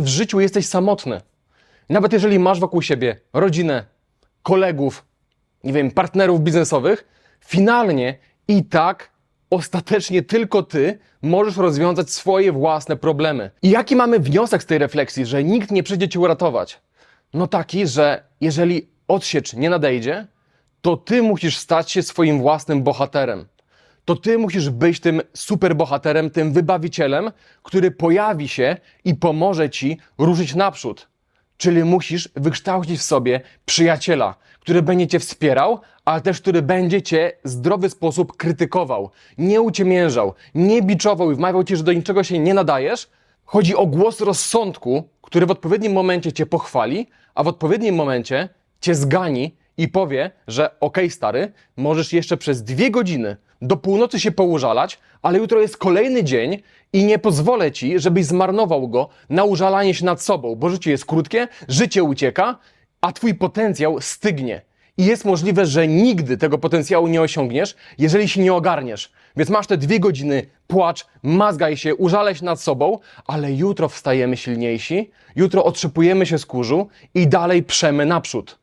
w życiu jesteś samotny. Nawet jeżeli masz wokół siebie rodzinę, kolegów, nie wiem, partnerów biznesowych, finalnie i tak ostatecznie tylko ty możesz rozwiązać swoje własne problemy. I jaki mamy wniosek z tej refleksji, że nikt nie przyjdzie cię uratować? No taki, że jeżeli odsiecz nie nadejdzie, to ty musisz stać się swoim własnym bohaterem. To ty musisz być tym superbohaterem, tym wybawicielem, który pojawi się i pomoże ci ruszyć naprzód. Czyli musisz wykształcić w sobie przyjaciela, który będzie cię wspierał, ale też który będzie cię w zdrowy sposób krytykował, nie uciemiężał, nie biczował i wmawiał ci, że do niczego się nie nadajesz. Chodzi o głos rozsądku, który w odpowiednim momencie cię pochwali, a w odpowiednim momencie cię zgani i powie, że okej stary, możesz jeszcze przez dwie godziny do północy się poużalać, ale jutro jest kolejny dzień i nie pozwolę ci, żebyś zmarnował go na użalanie się nad sobą, bo życie jest krótkie, życie ucieka, a twój potencjał stygnie. I jest możliwe, że nigdy tego potencjału nie osiągniesz, jeżeli się nie ogarniesz. Więc masz te dwie godziny, płacz, mazgaj się, użalaj się nad sobą, ale jutro wstajemy silniejsi, jutro otrzepujemy się z kurzu i dalej przemy naprzód.